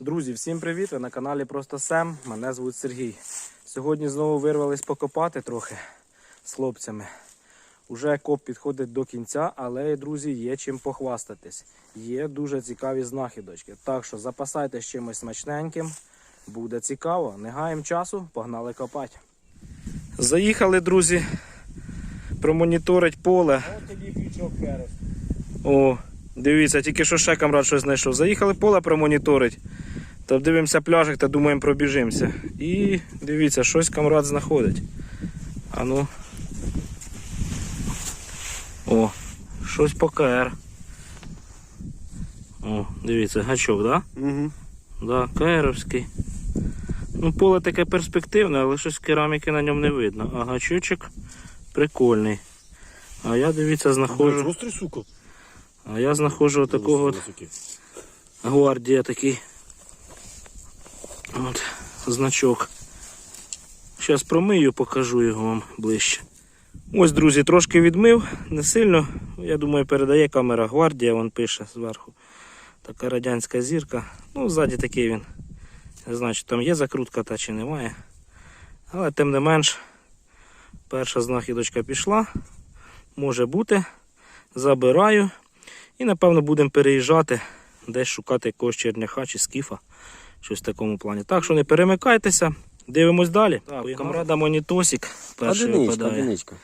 Друзі, всім привіт! Ви на каналі Просто Сем. Мене звуть Сергій. Сьогодні знову вирвались покопати трохи з хлопцями. Уже коп підходить до кінця, але, друзі, є чим похвастатись. Є дуже цікаві знахідочки. Так що запасайтесь чимось смачненьким. Буде цікаво. Не гаємо часу, погнали копати. Заїхали, друзі, промоніторить поле. Ось тобі крючок. О, дивіться, тільки що ще камрад щось знайшов. Заїхали поле промоніторить. Та дивимося пляжик та думаємо пробіжимося. І дивіться, щось камрад знаходить. А ну. О, щось по КР. О, дивіться, гачок, так? Да? Угу. Да, КРовський. Ну, поле таке перспективне, але щось кераміки на ньому не видно. А гачочок прикольний. А я дивіться, знаходжу. Гострий, сука. А я знаходжу такого от гвардія такий. От, значок. Зараз промию, покажу його вам ближче. Ось, друзі, трошки відмив, не сильно. Я думаю, передає камера гвардія, вон пише зверху. Така радянська зірка. Ну, ззаді такий він. Не знаю, чи там є закрутка та чи немає. Але тим не менш, перша знахідочка пішла. Може бути. Забираю. І напевно будемо переїжджати, десь шукати якогось черняха чи скіфа. Щось в такому плані. Так що не перемикайтеся, дивимось далі. Так, камрада Монітосік перший Одиничка, випадає. одиничка.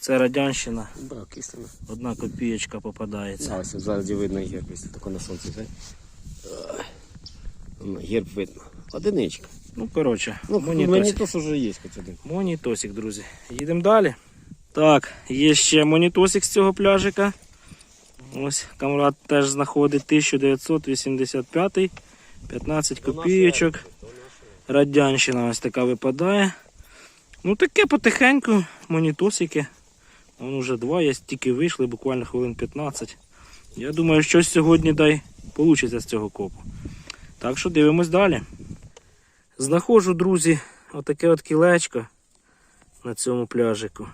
Це радянщина, Да, кислина. одна копієчка попадається. А, ось ззаді видно герб, якщо тако на сонці, так? Ну, Герб видно. Одиничка. Ну, коротше, Ну, мені монітосик. теж вже є хоч один. Монітосик, друзі. Їдемо далі. Так, є ще монітосик з цього пляжика. Ось камрад теж знаходить 1985, 15 копійочок. Радянщина ось така випадає. Ну таке потихеньку, монітосики. Вон уже два, є, тільки вийшли, буквально хвилин 15. Я думаю, щось сьогодні дай вийде з цього копу. Так що дивимось далі. Знаходжу, друзі, отаке от кілечко на цьому пляжику.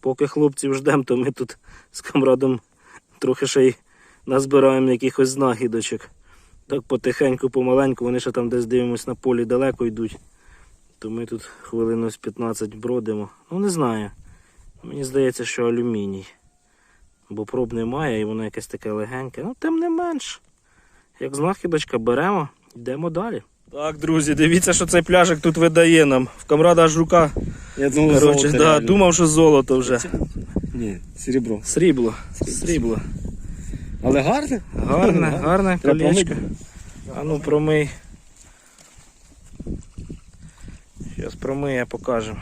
Поки хлопців ждемо, то ми тут з камрадом трохи ще й назбираємо якихось знахідочок. Так потихеньку, помаленьку, вони ще там десь дивимось на полі далеко йдуть. То ми тут хвилину з 15 бродимо. Ну не знаю. Мені здається, що алюміній. Бо проб немає і воно якесь таке легеньке. Ну, тим не менш. Як знахідочка беремо, йдемо далі. Так, друзі, дивіться, що цей пляжик тут видає нам. В камрада аж рука. Я думав, Коротше, да, думав, що золото вже. Ні, серебро. Срібло. Срібло. Але гарне? Гарне, гарне колечко. А ну промий. Зараз промиє, покажемо.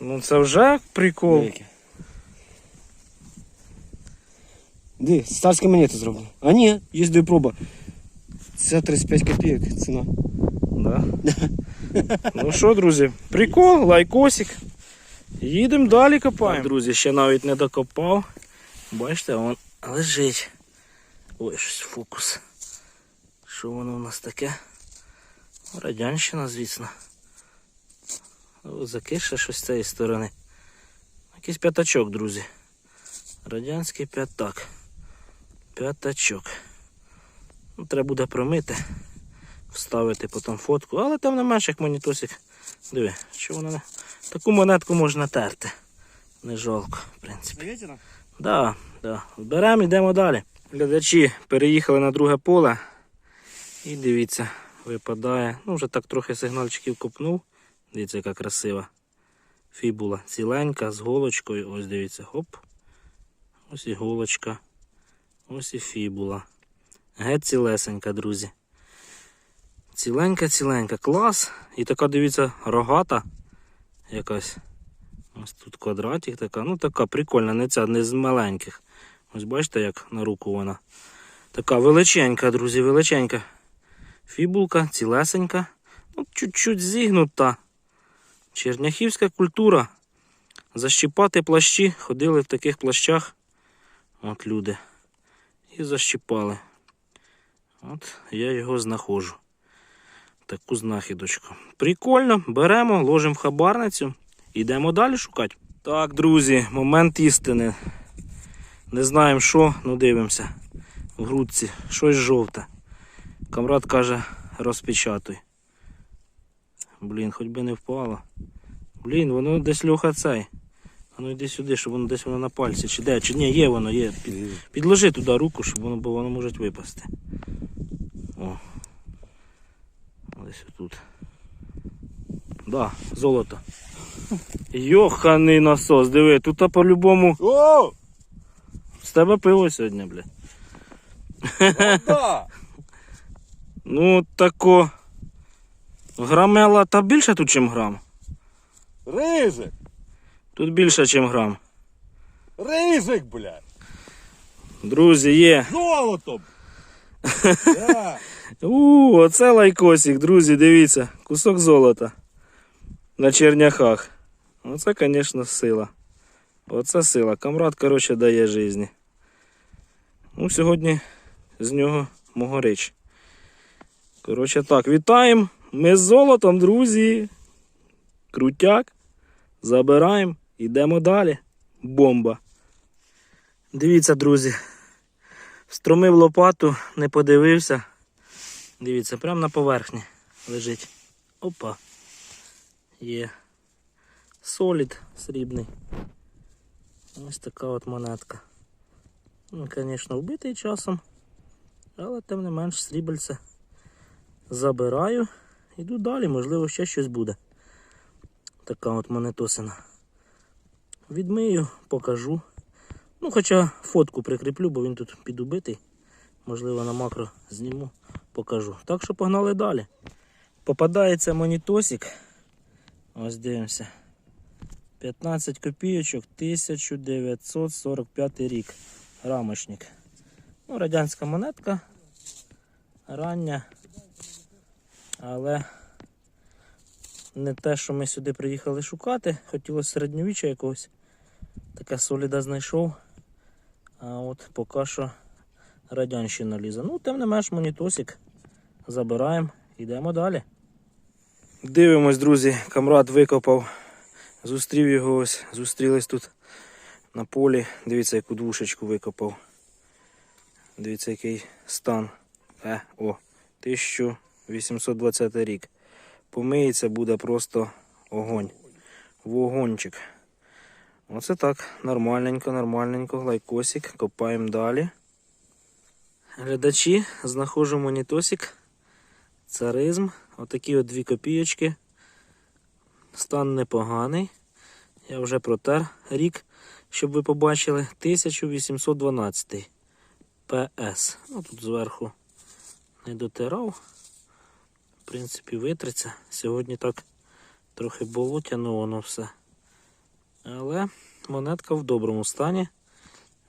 Ну це вже прикол. Велике. Де, старська монета зроблена. А ні, є дві проба. Це 35 копійок ціна. Да. ну що, друзі, прикол, лайкосик. Їдемо далі копаємо. Так, друзі, ще навіть не докопав. Бачите, він лежить. Ой, щось фокус. Що воно у нас таке? Радянщина, звісно. Закише щось з цієї сторони. Якийсь п'ятачок, друзі. Радянський п'ятак. П'ятачок. Ну, треба буде промити вставити потім фотку, але там не менше як монітосик. Диви, що воно не. Таку монетку можна терти. Не жалко, в принципі. Да, да. Беремо, йдемо далі. Глядачі переїхали на друге поле. І дивіться, випадає. Ну, вже так трохи сигнальчиків копнув. Дивіться, яка красива. Фібула ціленька з голочкою. Ось дивіться, хоп. Ось і голочка. Ось і фібула. Геть цілесенька, друзі. Ціленька, ціленька, клас. І така, дивіться, рогата якась. Ось тут квадратик така. Ну така прикольна, не ця, не з маленьких. Ось бачите, як на руку вона. Така величенька, друзі, величенька. Фібулка, цілесенька. Ну, чуть-чуть зігнута. Черняхівська культура. Защіпати плащі. Ходили в таких плащах. От люди. І защіпали. От я його знаходжу. Таку знахідочку. Прикольно, беремо, ложимо в хабарницю, йдемо далі шукати. Так, друзі, момент істини. Не знаємо що, ну дивимося. В грудці щось жовте. Камрад каже, розпечатуй. Блін, хоч би не впало. Блін, воно десь льоха цей. А ну йди сюди, щоб воно десь воно на пальці. Чи де? Чи ні, є воно, є. Під, підложи туди руку, щоб воно, бо воно може випасти. О. Десь отут. Да, золото. Йоханий насос, диви, тут а по-любому О! з тебе пиво сьогодні, бля. Да! Ну, тако. Грамела та більше тут, чим грам. Ризик! Тут більше, чим грам. Ризик, блядь! Друзі, є. Золото! Да. У, оце лайкосик, друзі, дивіться. Кусок золота. На черняхах. Оце, звісно, сила. Оце сила. Камрад, коротше, дає житті. Ну, сьогодні з нього могорич. Коротше так, вітаємо. Ми з золотом, друзі. Крутяк. Забираємо. Йдемо далі. Бомба. Дивіться, друзі. Струмив лопату, не подивився. Дивіться, прямо на поверхні лежить. Опа. Є. Солід срібний. Ось така от монетка. Звісно, вбитий часом. Але тим не менш срібельце забираю. Іду далі, можливо, ще щось буде. Така от монетосина. Відмию, покажу. Ну, хоча фотку прикріплю, бо він тут підубитий. Можливо, на макро зніму, покажу. Так що погнали далі. Попадається монітосик. Ось дивимося. 15 копійочок 1945 рік. Рамочник. Ну, радянська монетка. Рання. Але не те, що ми сюди приїхали шукати. Хотілося середньовіччя якогось. Таке соліда знайшов. А от поки що радянщина лізе. Ну, тим не менш, монітосик. Забираємо, йдемо далі. Дивимось, друзі, камрад викопав. Зустрів його ось, зустрілись тут на полі. Дивіться, яку двушечку викопав. Дивіться, який стан. Е, о, 1820 рік. Помиється, буде просто огонь. Вогончик. Оце так, нормальненько, нормальненько, лайкосик, копаємо далі. Глядачі, знаходжу монітосик, царизм, отакі от дві копійочки. Стан непоганий. Я вже протер рік, щоб ви побачили. 1812 ПС. Ну тут зверху не дотирав. В принципі, витриться. Сьогодні так трохи болотяно воно все. Але монетка в доброму стані.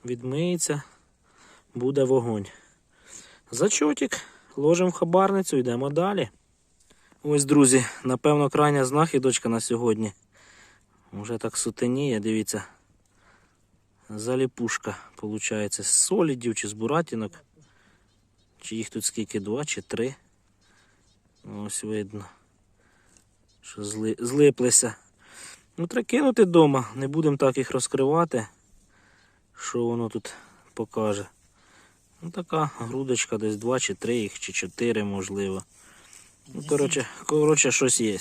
Відмиється, буде вогонь. Зачотик, ложимо в хабарницю, йдемо далі. Ось, друзі, напевно, крайня знахідочка на сьогодні. Уже так сутеніє, дивіться. Заліпушка, виходить, з солідів чи з буратінок. Чи їх тут скільки? Два чи три. Ось видно. Що зли... злиплися. Ну, треба кинути вдома, не будемо так їх розкривати, що воно тут покаже. Ну, така грудочка, десь 2 чи 3 їх, чи 4 можливо. Ну, коротше, коротше, щось є.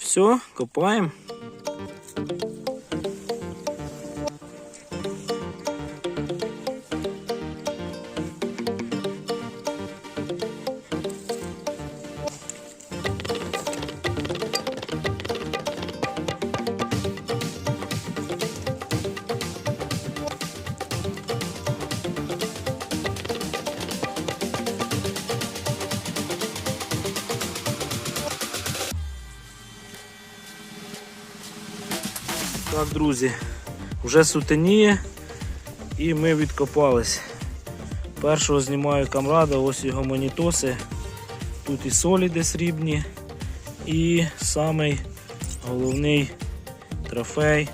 Все, копаємо. Так, друзі, вже сутеніє і ми відкопались. Першого знімаю камрада, ось його монітоси. Тут і соліди срібні, і самий головний трофей.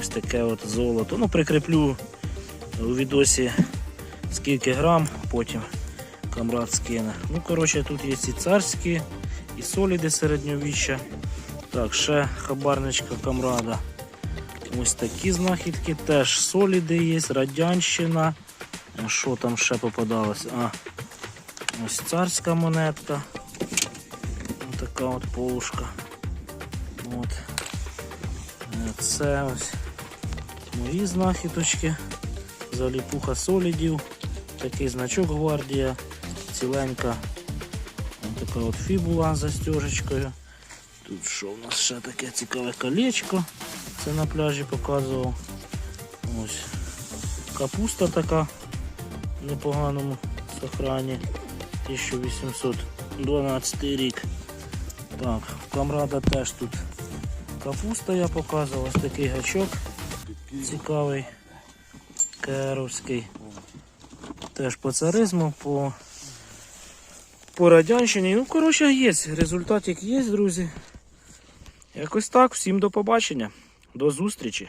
Ось таке от золото. Ну, прикріплю у відосі скільки грам, потім камрад скине. Ну, коротше, тут є і царські, і соліди середньовіччя. Так, ще хабарничка камрада. Ось такі знахідки, теж соліди є, радянщина. Що там ще попадалось? А, Ось царська монетка. Ось така от полушка. От. Е, Це ось мої знахідочки. Заліпуха солідів. Такий значок гвардія. Ціленька. Ось така от фібула з застежечкою. Тут що в нас ще таке цікаве колечко. Це на пляжі показував. Ось. Капуста така в непоганому сохрані. 1812 рік. Так, камрада теж тут капуста я показував. Ось такий гачок цікавий. Керовський. Теж по царизму, по, по радянщині. Ну, коротше, є. Результатик є, друзі. Якось так. Всім до побачення. До зустрічі.